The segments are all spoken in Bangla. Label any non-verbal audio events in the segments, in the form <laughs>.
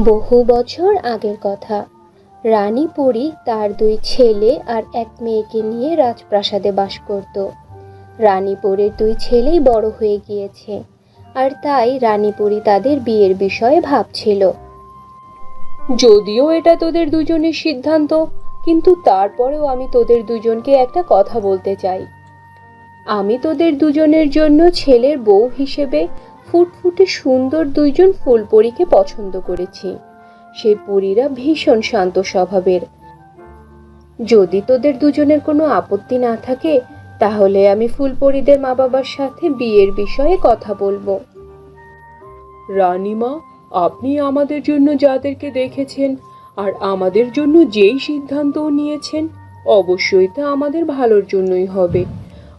বহু বছর আগের কথা। রানী পরী তার দুই ছেলে আর এক মেয়েকে নিয়ে রাজপ্রাসাদে বাস করত। রানীপুরের দুই ছেলেই বড় হয়ে গিয়েছে, আর তাই রানীপুরী তাদের বিয়ের বিষয়ে ভাবছিল। যদিও এটা তোদের দুজনের সিদ্ধান্ত, কিন্তু তারপরেও আমি তোদের দুজনকে একটা কথা বলতে চাই। আমি তোদের দুজনের জন্য ছেলের বউ হিসেবে ফুটফুটে সুন্দর দুইজন ফুলপরীকে পছন্দ করেছি। সেই পরীরা ভীষণ শান্ত স্বভাবের। যদি তোদের দুজনের কোনো আপত্তি না থাকে, তাহলে আমি ফুলপরীদের মা বাবার সাথে বিয়ের বিষয়ে কথা বলব। রানীমা, আপনি আমাদের জন্য যাদেরকে দেখেছেন আর আমাদের জন্য যেই সিদ্ধান্ত নিয়েছেন, অবশ্যই তা আমাদের ভালোর জন্যই হবে।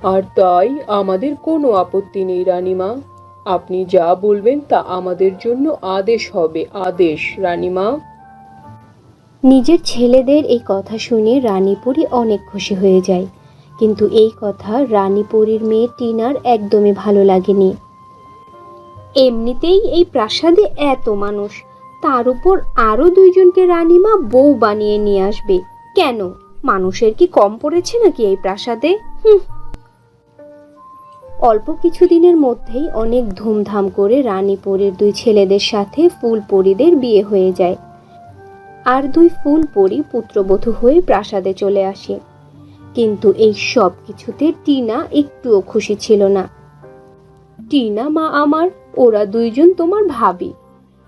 আর তাই আমাদের কোনো আপত্তি নেই, রানীমা। আপনি যা বলবেন তা আমাদের জন্য আদেশ হবে। আদেশ, রানীমা। নিজের ছেলেদের এই কথা শুনে রানীপুরী অনেক খুশি হয়ে যায়। কিন্তু এই কথা রানীপুরীর মেয়ে টিনার একদমই ভালো লাগেনি। এমনিতেই এই প্রাসাদে এত মানুষ, তার উপর আরও দুইজনকে রানীমা বউ বানিয়ে নিয়ে আসবে। কেন? মানুষের কি কম পড়েছে নাকি এই প্রাসাদে? হুম অল্প কিছুদিনের মধ্যেই অনেক ধুমধাম করে রানীপুরের দুই ছেলেদের সাথে ফুলপরীদের বিয়ে হয়ে যায়। আর দুই ফুলপরি পুত্রবধূ হয়ে প্রাসাদে চলে আসে। কিন্তু এই সব কিছুতে টিনা একটুও খুশি ছিল না। টিনা মা আমার, ওরা দুইজন তোমার ভাবি।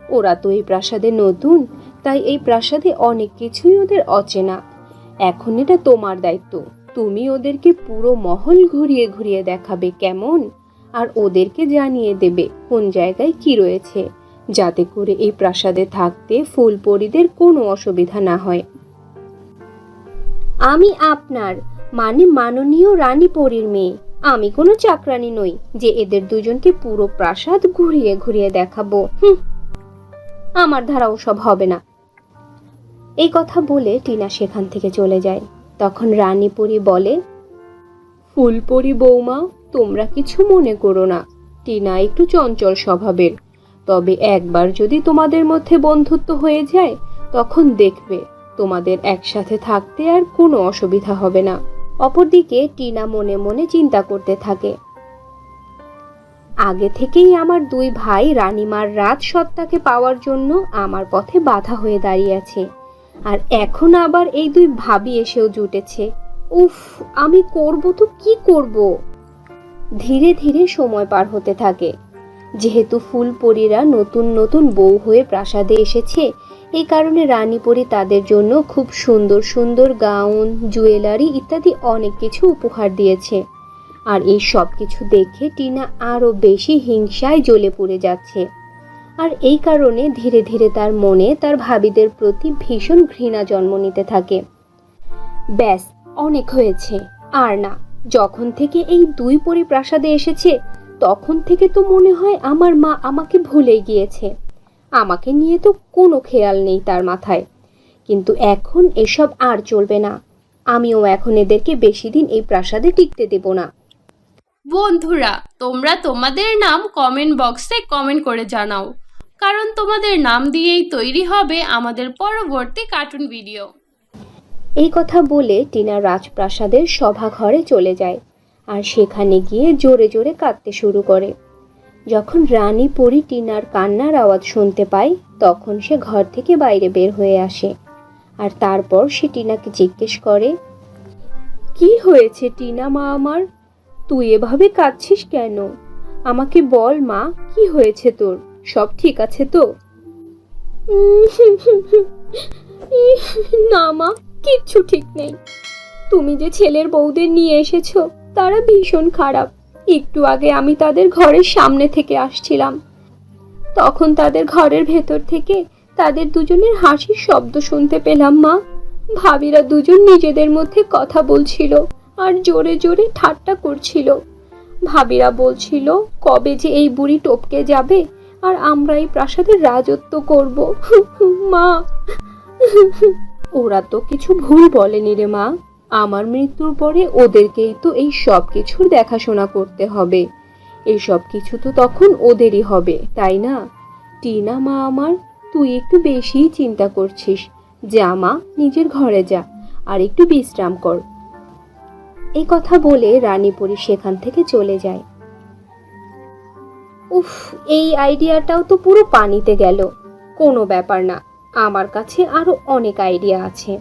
ওরা তো এই প্রাসাদে নতুন, তাই এই প্রাসাদে অনেক কিছুই ওদের অচেনা। এখন এটা তোমার দায়িত্ব। তুমি ওদেরকে পুরো মহল ঘুরিয়ে ঘুরিয়ে দেখাবে কেমন? আর ওদেরকে জানিয়ে দেবে কোন জায়গায় কি রয়েছে, যাতে করে এই প্রাসাদে থাকতে ফুলপরীদের কোনো অসুবিধা না হয়। আমি আপনার মানে মাননীয় রানী পরীর মেয়ে। আমি কোনো চাকরানি নই যে এদের দুজনকে পুরো প্রাসাদ ঘুরিয়ে ঘুরিয়ে দেখাবো। হুম। আমার ধারা ওসব হবে না। এই কথা বলে টিনা সেখান থেকে চলে যায়। তখন রানীপুরী বলে ফুলপরি বৌমা, তোমরা কিছু মনে করো না। টিনা একটু চঞ্চল স্বভাবের। তবে একবার যদি তোমাদের মধ্যে বন্ধুত্ব হয়ে যায়, তখন দেখবে তোমাদের একসাথে থাকতে আর কোনো অসুবিধা হবে না। অপরদিকে টিনা মনে মনে চিন্তা করতে থাকে। আগে থেকেই আমার দুই ভাই রানীমার রাত সত্তাকে পাওয়ার জন্য আমার পথে বাধা হয়ে দাঁড়িয়ে আছে। আর এখন আবার এই দুই ভাবি এসেও জুটেছে। উফ, আমি করব তো কি করব? ধীরে ধীরে সময় পার হতে থাকে। যেহেতু ফুলপরীরা নতুন নতুন বউ হয়ে প্রাসাদে এসেছে এই কারণে রানীপরি তাদের জন্য খুব সুন্দর সুন্দর গাউন, জুয়েলারি ইত্যাদি অনেক কিছু উপহার দিয়েছে। আর এই সব কিছু দেখে টিনা আরও বেশি হিংসায় জ্বলে পড়ে যাচ্ছে। আর এই কারণে ধীরে ধীরে তার মনে তার ভাবিদের প্রতি ভীষণ ঘৃণা জন্ম নিতে থাকে। ব্যাস, অনেক হয়েছে। আর না, যখন থেকে এই দুই পরিপ্রাসাদে এসেছে, তখন থেকে তো মনে হয় আমার মা আমাকে ভুলে গিয়েছে। আমাকে নিয়ে তো কোনো খেয়াল নেই তার মাথায়। কিন্তু এখন এসব আর চলবে না। আমিও এখন এদেরকে বেশি দিন এই প্রাসাদে টিকতে দেব না। বন্ধুরা, তোমরা তোমাদের নাম কমেন্ট বক্সে কমেন্ট করে জানাও। কারণ তোমাদের নাম দিয়েই তৈরি হবে আমাদের পরবর্তী কার্টুন ভিডিও। এই কথা বলে টিনা রাজপ্রাসাদের সভাঘরে চলে যায় আর সেখানে গিয়ে জোরে জোরে কাঁদতে শুরু করে। যখন রানী পরি টিনার কান্নার আওয়াজ শুনতে পায়, তখন সে ঘর থেকে বাইরে বের হয়ে আসে আর তারপর সে টিনাকে জিজ্ঞেস করে, কি হয়েছে টিনা মা আমার? তুই এভাবে কাঁদছিস কেন? আমাকে বল মা, কি হয়েছে তোর? সব ঠিক আছে তো? না মা, কিচ্ছু ঠিক নেই। তুমি যে ছেলের বউদের নিয়ে এসেছ, তারা ভীষণ খারাপ। একটু আগে আমি তাদের ঘরের সামনে থেকে আসছিলাম। তখন তাদের ঘরের ভেতর থেকে তাদের দুজনের হাসির শব্দ শুনতে পেলাম মা। ভাবিরা দুজন নিজেদের মধ্যে কথা বলছিল আর জোরে জোরে ঠাট্টা করছিল। ভাবিরা বলছিল, কবে যে এই বুড়ি টপকে যাবে আর আমরা এই প্রাসাদের রাজত্ব করব। <laughs> মা! <laughs> ওরা তো কিছু ভুল বলেনি রে মা। আমার মৃত্যুর পরে ওদেরকেই তো এই সব কিছুর দেখাশোনা করতে হবে। এই সব কিছু তো তখন ওদেরই হবে, তাই না? টিনা মা আমার, তুই একটু বেশিই চিন্তা করছিস। যা মা, নিজের ঘরে যা, আর একটু বিশ্রাম কর। এই কথা বলে রানীপুরী সেখান থেকে চলে যায়। উফ, এই আইডিয়াটাও তো পুরো পানিতে গেল। কোনো ব্যাপার না, আমার কাছে আরও অনেক আইডিয়া আছে।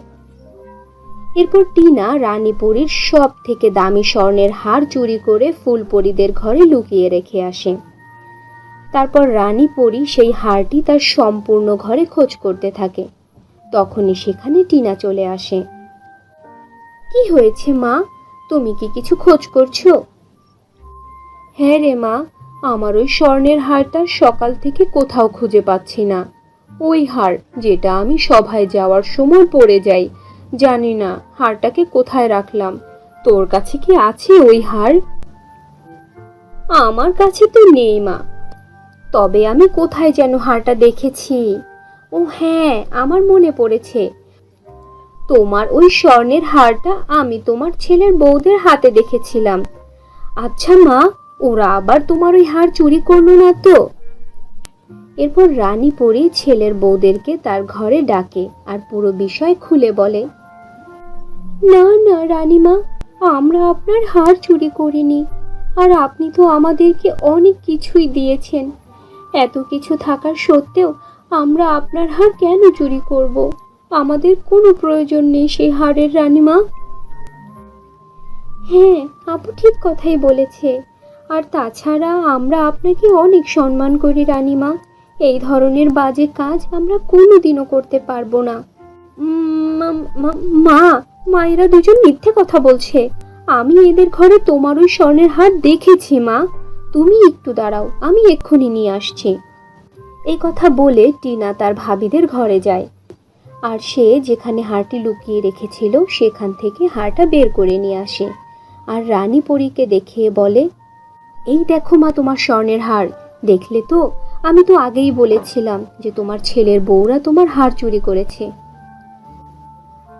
এরপর টিনা রানীপুরীর সব থেকে দামি স্বর্ণের হার চুরি করে ফুলপরিদের ঘরে লুকিয়ে রেখে আসে। তারপর রানীপরী সেই হারটি তার সম্পূর্ণ ঘরে খোঁজ করতে থাকে। তখনই সেখানে টিনা চলে আসে। কি হয়েছে মা? তুমি কি কিছু খোঁজ করছ? হ্যাঁ রে মা আমার ওই স্বর্ণের হারটা সকাল থেকে কোথাও খুঁজে পাচ্ছি না। ওই হার যেটা আমি সভায় যাওয়ার সময় পড়ে যাই। জানি না হারটাকে কোথায় রাখলাম। তোর কাছে কি আছে ওই হার? আমার কাছে তো নেই, মা। তবে আমি কোথায় যেন হারটা দেখেছি? ও হ্যাঁ আমার মনে পড়েছে। তোমার ওই স্বর্ণের হারটা আমি তোমার ছেলের বউদের হাতে দেখেছিলাম। আচ্ছা মা ওরা আবার তোমার ওই হার চুরি করল না তো? এরপর রানী পরি ছেলের বউদেরকে তার ঘরে ডাকে আর পুরো বিষয় খুলে বলে, না না, রানীমা, আমরা আপনার হার চুরি করিনি। আর আপনি তো আমাদেরকে অনেক কিছুই দিয়েছেন। এত কিছু থাকার সত্ত্বেও আমরা আপনার হার কেন চুরি করব? আমাদের কোনো প্রয়োজন নেই সেই হারের, রানীমা। হ্যাঁ আপু ঠিক কথাই বলেছে। আর তাছাড়া আমরা আপনাকে অনেক সম্মান করি, রানীমা। এই ধরনের বাজে কাজ আমরা কোনোদিনও করতে পারব না। মা- মা- দুজন মিথ্যে কথা বলছে। আমি এদের ঘরে তোমার ওই স্বর্ণের হার দেখেছি, মা। তুমি একটু দাঁড়াও, আমি এক্ষুনি নিয়ে আসছি। এই কথা বলে টিনা তার ভাবিদের ঘরে যায়। আর সে যেখানে হারটি লুকিয়ে রেখেছিল, সেখান থেকে হারটা বের করে নিয়ে আসে। আর রানী পরীকে দেখিয়ে বলে এই দেখো মা তোমার স্বর্ণের হার। দেখলে তো? আমি তো আগেই বলেছিলাম যে তোমার ছেলের বউরা তোমার হার চুরি করেছে।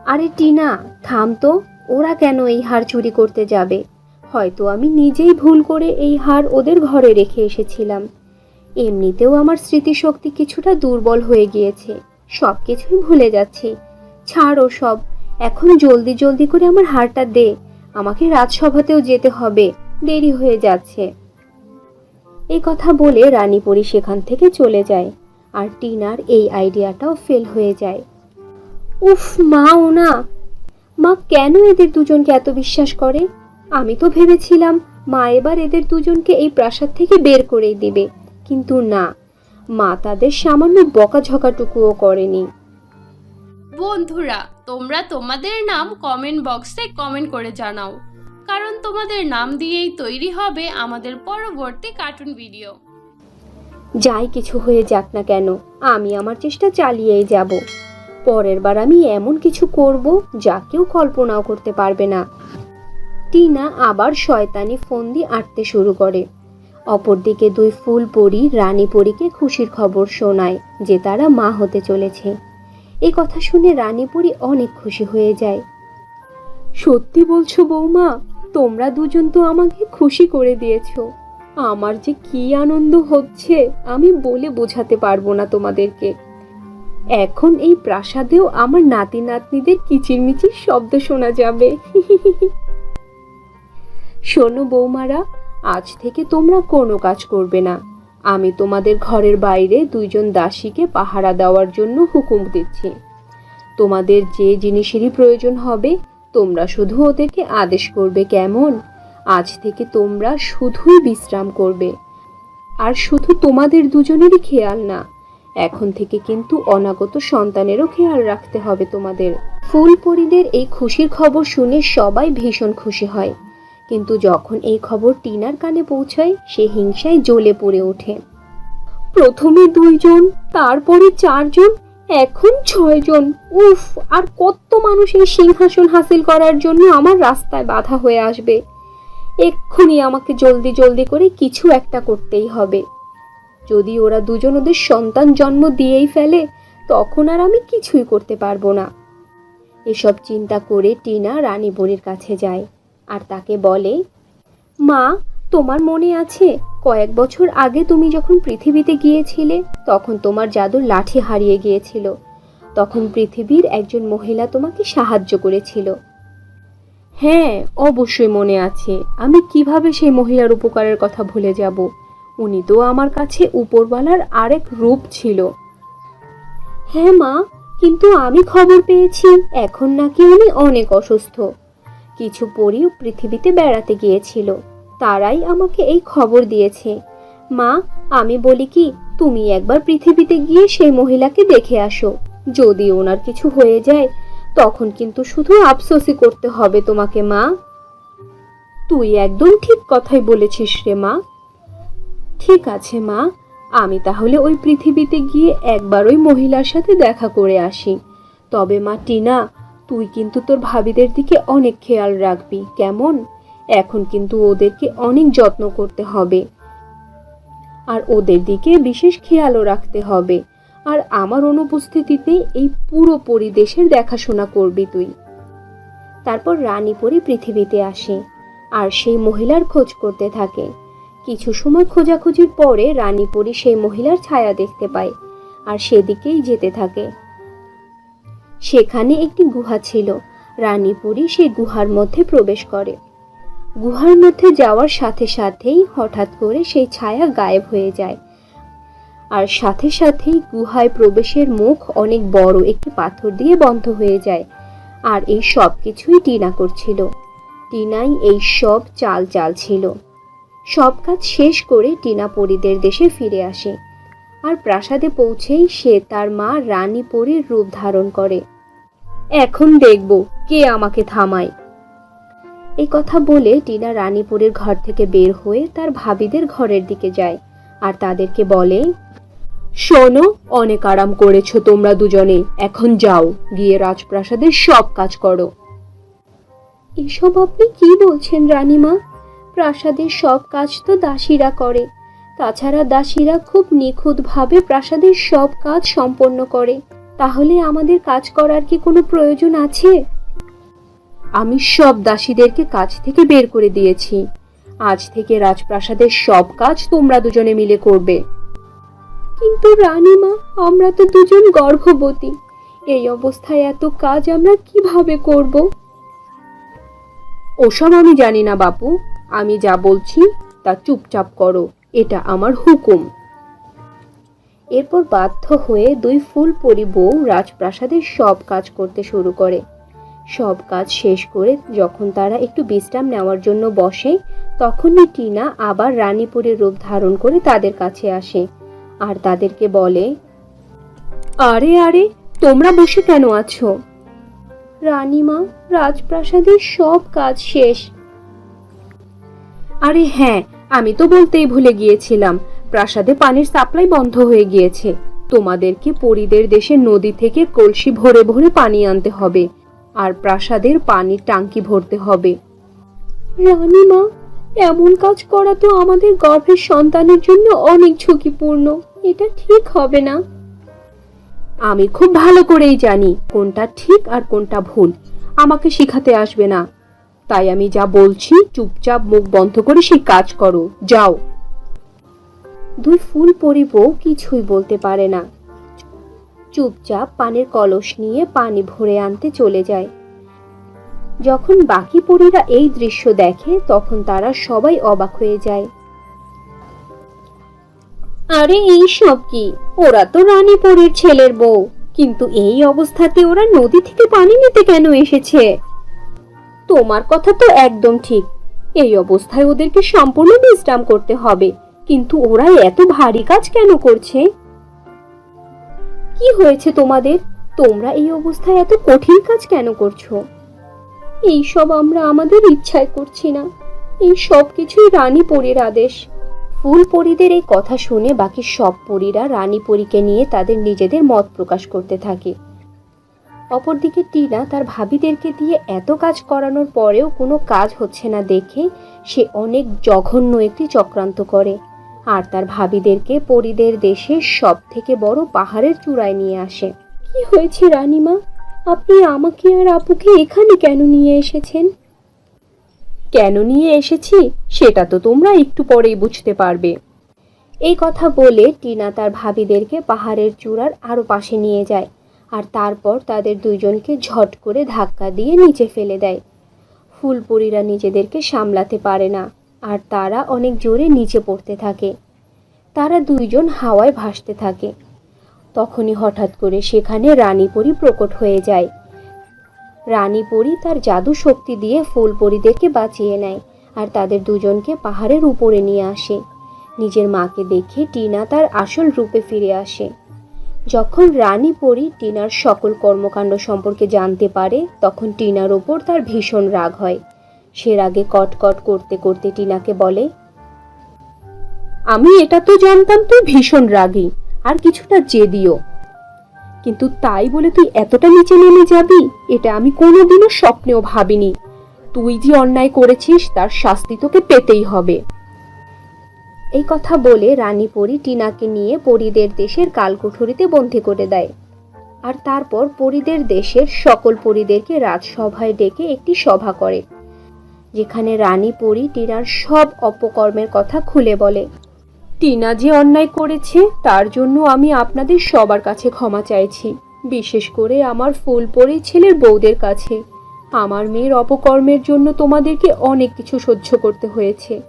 আরে টিনা, থাম তো, ওরা কেন এই হার চুরি করতে যাবে? হয়তো আমি নিজেই ভুল করে এই হার ওদের ঘরে রেখে এসেছিলাম। এমনিতেও আমার স্মৃতিশক্তি কিছুটা দুর্বল হয়ে গিয়েছে। সব কিছুই ভুলে যাচ্ছি। ছাড় ও সব। এখন জলদি জলদি করে আমার হারটা দে। আমাকে রাজসভাতেও যেতে হবে। দেরি হয়ে যাচ্ছে। এই কথা বলে রানীপুরী সেখান থেকে চলে যায় আর টিনার এই আইডিয়াটাও ফেল হয়ে যায়। উফ, মা ও না মা কেন এদের দুজনকে এত বিশ্বাস করে? আমি তো ভেবেছিলাম মা এবার এদের দুজনকে এই প্রাসাদ থেকে বের করেই দেবে। কিন্তু না, মা তাদের সামান্য বকাঝকাটুকুও করেনি। বন্ধুরা, তোমরা তোমাদের নাম কমেন্ট বক্সে কমেন্ট করে জানাও। কারণ তোমাদের নাম দিয়েই তৈরি হবে আমাদের পরবর্তী কার্টুন ভিডিও। যাই কিছু হয়ে যাক না কেন আমি আমার চেষ্টা চালিয়েই যাব। পরের বার আমি এমন কিছু করব যা কেউ কল্পনাও করতে পারবে না। টিনা আবার শয়তানি ফন্দি আঁটতে শুরু করে। অপরদিকে দুই ফুল পরি রানী পরীকে খুশির খবর শোনায় যে তারা মা হতে চলেছে। এই কথা শুনে রানী পরি অনেক খুশি হয়ে যায়। সত্যি বলছো বৌমা তোমরা দুজন তো আমাকে খুশি করে দিয়েছ। আমার যে কি আনন্দ হচ্ছে, আমি বলে বোঝাতে পারব না তোমাদেরকে। এখন এই প্রাসাদেও আমার নাতি নাতনিদের কিচিরমিচির শব্দ শোনা যাবে। <laughs> শোনো বৌমারা, আজ থেকে তোমরা কোনো কাজ করবে না। আমি তোমাদের ঘরের বাইরে দুইজন দাসীকে পাহারা দেওয়ার জন্য হুকুম দিচ্ছি। তোমাদের যে জিনিসেরই প্রয়োজন হবে তোমরা শুধু ওদেরকে আদেশ করবে কেমন? আজ থেকে তোমরা শুধুই বিশ্রাম করবে। আর শুধু তোমাদের দুজনেরই খেয়াল না, এখন থেকে কিন্তু অনাগত সন্তানেরও খেয়াল রাখতে হবে তোমাদের। ফুল পরিদের এই খুশির খবর শুনে সবাই ভীষণ খুশি হয়। কিন্তু যখন এই খবর টিনার কানে পৌঁছায়, সে হিংসায় জ্বলে পড়ে ওঠে। প্রথমে দুইজন, তারপরে চারজন এখন ছয়জন। উফ, আর কত মানুষ এই সিংহাসন হাসিল করার জন্য আমার রাস্তায় বাধা হয়ে আসবে। এক্ষুনি আমাকে জলদি জলদি করে কিছু একটা করতেই হবে। যদি ওরা দুজন ওদের সন্তান জন্ম দিয়েই ফেলে, তখন আর আমি কিছুই করতে পারব না। এসব চিন্তা করে টিনা রানী বনির কাছে যায় আর তাকে বলে, মা, তোমার মনে আছে কয়েক বছর আগে তুমি যখন পৃথিবীতে গিয়েছিলে, তখন তোমার জাদুর লাঠি হারিয়ে গিয়েছিল। তখন পৃথিবীর একজন মহিলা তোমাকে সাহায্য করেছিল। হ্যাঁ অবশ্যই মনে আছে। আমি কীভাবে সেই মহিলার উপকারের কথা ভুলে যাব? উনি তো আমার কাছে উপরওয়ালার আরেক রূপ ছিল। হ্যাঁ মা, কিন্তু আমি খবর পেয়েছি, এখন নাকি উনি অনেক অসুস্থ। কিছু পরীও পৃথিবীতে বেড়াতে গিয়েছিল। তারাই আমাকে এই খবর দিয়েছে। মা, আমি বলি কি, তুমি একবার পৃথিবীতে গিয়ে সেই মহিলাকে দেখে আসো। যদি ওনার কিছু হয়ে যায়, তখন কিন্তু শুধু আফসোসই করতে হবে তোমাকে, মা। তুই একদম ঠিক কথাই বলেছিস রে, মা। ঠিক আছে, মা। আমি তাহলে ওই পৃথিবীতে গিয়ে একবার ওই মহিলার সাথে দেখা করে আসি। তবে মা, টিনা, তুই কিন্তু তোর ভাবিদের দিকে অনেক খেয়াল রাখবি, কেমন? এখন কিন্তু ওদেরকে অনেক যত্ন করতে হবে। আর ওদের দিকে বিশেষ খেয়ালও রাখতে হবে। আর আমার অনুপস্থিতিতে এই পুরো পরিদেশের দেখাশোনা করবি তুই। তারপর রানীপুরী পৃথিবীতে আসে, আর সেই মহিলার খোঁজ করতে থাকে। কিছু সময় খোঁজাখুঁজির পরে রানীপুরী সেই মহিলার ছায়া দেখতে পায়, আর সেদিকেই যেতে থাকে। সেখানে একটি গুহা ছিল। রানীপুরী সেই গুহার মধ্যে প্রবেশ করে। গুহার মধ্যে যাওয়ার সাথে সাথেই হঠাৎ করে সেই ছায়া গায়েব হয়ে যায়। আর সাথে সাথেই গুহায় প্রবেশের মুখ অনেক বড় একটি পাথর দিয়ে বন্ধ হয়ে যায় আর এই সব কিছুই টিনা করছিল। টিনাই এই সব চাল চাল ছিল। সব কাজ শেষ করে টিনা পরীদের দেশে ফিরে আসে আর প্রাসাদে পৌঁছেই সে তার মা রানী পরীর রূপ ধারণ করে। এখন দেখব কে আমাকে থামায়। এই কথা বলে টিনা রানীপুরের ঘর থেকে বের হয়ে তার ভাবিদের ঘরের দিকে যায় আর তাদেরকে বলে, শোনো, অনেক আরাম করেছ তোমরা দুজনে। এখন যাও, গিয়ে রাজপ্রাসাদের সব কাজ করো। এসব আপনি কি বলছেন রানীমা? প্রাসাদের সব কাজ তো দাসীরা করে। তাছাড়া দাসীরা খুব নিখুঁতভাবে প্রাসাদের সব কাজ সম্পন্ন করে। তাহলে আমাদের কাজ করার কি কোনো প্রয়োজন আছে? আমি সব দাসীদেরকে কাজ থেকে বের করে দিয়েছি। আজ থেকে রাজপ্রাসাদের সব কাজ তোমরা দুজনে মিলে করবে। কিন্তু রানীমা, আমরা তো দুজন গর্ভবতী। এই অবস্থায় এত কাজ আমরা কীভাবে করব? ওসব আমি জানি না বাপু। আমি যা বলছি, তা চুপচাপ করো। এটা আমার হুকুম। এরপর বাধ্য হয়ে দুই ফুলপরি বউ রাজপ্রাসাদের সব কাজ করতে শুরু করে। সব কাজ শেষ করে যখন তারা একটু বিশ্রাম নেওয়ার জন্য বসে, তখনই টিনা আবার রানীপুরের রূপ ধারণ করে তাদের কাছে আসে আর তাদেরকে বলে, আরে আরে, তোমরা বসে কেন আছো? রানীমা, রাজপ্রাসাদের সব কাজ শেষ। আরে হ্যাঁ আমি তো বলতেই ভুলে গিয়েছিলাম, প্রাসাদে পানির সাপ্লাই বন্ধ হয়ে গিয়েছে। তোমাদেরকে পরিদের দেশে নদী থেকে কলসি ভরে ভরে পানি আনতে হবে। আর প্রাসাদের পানির টাঙ্কি ভরতে হবে। রানীমা, এমন কাজ করা তো আমাদের গর্ভের সন্তানের জন্য অনেক ঝুঁকিপূর্ণ। এটা ঠিক হবে না। আমি খুব ভালো করেই জানি কোনটা ঠিক আর কোনটা ভুল। আমাকে শিখাতে আসবে না। তাই আমি যা বলছি, চুপচাপ মুখ বন্ধ করে সেই কাজ করো। যাও। দুই ফুল পরিবও কিছুই বলতে পারে না। চুপচাপ পানির কলস নিয়ে পানি ভরে আনতে চলে যায়। যখন বাকি পরীরা এই দৃশ্য দেখে, তখন তারা সবাই অবাক হয়ে যায়। আরে, এই সব কি? ওরা তো রানী পরীর ছেলের বউ। কিন্তু এই অবস্থাতে ওরা নদী থেকে পানি নিতে কেন এসেছে? তোমার কথা তো একদম ঠিক। এই অবস্থায় ওদেরকে সম্পূর্ণ বিশ্রাম করতে হবে। কিন্তু ওরা এত ভারী কাজ কেন করছে? কি হয়েছে তোমাদের? তোমরা এই অবস্থায় এত কঠিন কাজ কেন করছ? এই সব আমরা আমাদের ইচ্ছায় করছি না। এই সব কিছুই রানী পরীর আদেশ। ফুল পরীদের এই কথা শুনে বাকি সব পরীরা রানী পরীকে নিয়ে তাদের নিজেদের মত প্রকাশ করতে থাকে। অপরদিকে টিনা তার ভাবিদেরকে দিয়ে এত কাজ করানোর পরেও কোনো কাজ হচ্ছে না দেখে সে অনেক জঘন্য একটি চক্রান্ত করে। আর তার ভাবিদেরকে পরীদের দেশের সব থেকে বড় পাহাড়ের চূড়ায় নিয়ে আসে। কি হয়েছে রানীমা? আপনি আমাকে আর আপুকে এখানে কেন নিয়ে এসেছেন? কেন নিয়ে এসেছি? সেটা তো তোমরা একটু পরেই বুঝতে পারবে। এই কথা বলে টিনা তার ভাবিদেরকে পাহাড়ের চূড়ার আরও পাশে নিয়ে যায় আর তারপর তাদের দুইজনকে ঝট করে ধাক্কা দিয়ে নিচে ফেলে দেয়। ফুলপুরীরা নিজেদেরকে সামলাতে পারে না। আর তারা অনেক জোরে নিচে পড়তে থাকে। তারা দুইজন হাওয়ায় ভাসতে থাকে। তখনই হঠাৎ করে সেখানে রানীপরি প্রকট হয়ে যায়। রানীপরি তার জাদু শক্তি দিয়ে ফুলপরিদেরকে বাঁচিয়ে নেয় আর তাদের দুজনকে পাহাড়ের উপরে নিয়ে আসে। নিজের মাকে দেখে টিনা তার আসল রূপে ফিরে আসে। যখন রানী পরি টিনার সকল কর্মকাণ্ড সম্পর্কে জানতে পারে, তখন টিনার ওপর তার ভীষণ রাগ হয়। সে রাগে কটকট করতে করতে টিনাকে বলে, আমি এটা তো জানতাম তুই ভীষণ রাগী, আর কিছুটা জেদিও। কিন্তু তাই বলে তুই এতটা নিচে নেমে যাবি, এটা আমি কোনোদিনও স্বপ্নেও ভাবিনি। তুই যে অন্যায় করেছিস, তার শাস্তি তোকে পেতেই হবে। এই কথা বলে রানী পরি টিনাকে নিয়ে পরিদের দেশের কালকুঠুরিতে বন্দি করে দেয়। আর তারপর পরিদের দেশের সকল পরিদেরকে রাজসভায় ডেকে একটি সভা করে। যেখানে রানী পরি টিনার সব অপকর্মের কথা খুলে বলে। টিনা যে অন্যায় করেছে, তার জন্য আমি আপনাদের সবার কাছে ক্ষমা চাইছি, বিশেষ করে আমার ফুল ফুলপরি ছেলের বউদের কাছে। আমার মেয়ের অপকর্মের জন্য তোমাদেরকে অনেক কিছু সহ্য করতে হয়েছে।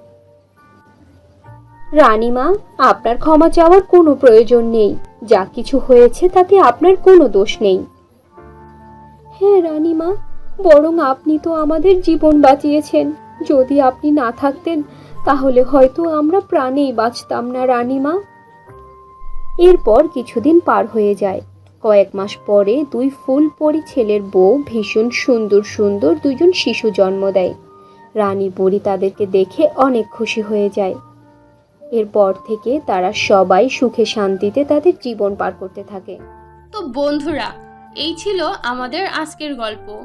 রানীমা, আপনার ক্ষমা চাওয়ার কোনো প্রয়োজন নেই। যা কিছু হয়েছে তাতে আপনার কোনো দোষ নেই। হ্যাঁ রানীমা বরং আপনি তো আমাদের জীবন বাঁচিয়েছেন। যদি আপনি না থাকতেন, তাহলে হয়তো আমরা প্রাণেই বাঁচতাম না, রানীমা। এরপর কিছুদিন পার হয়ে যায়। কয়েক মাস পরে দুই ফুল পরি ছেলের বউ ভীষণ সুন্দর সুন্দর দুজন শিশু জন্ম দেয়। রানী পরি তাদেরকে দেখে অনেক খুশি হয়ে যায়। এরপর থেকে তারা সবাই সুখে শান্তিতে তাদের জীবন পার করতে থাকে। তো বন্ধুরা, এই ছিল আমাদের আজকের গল্প।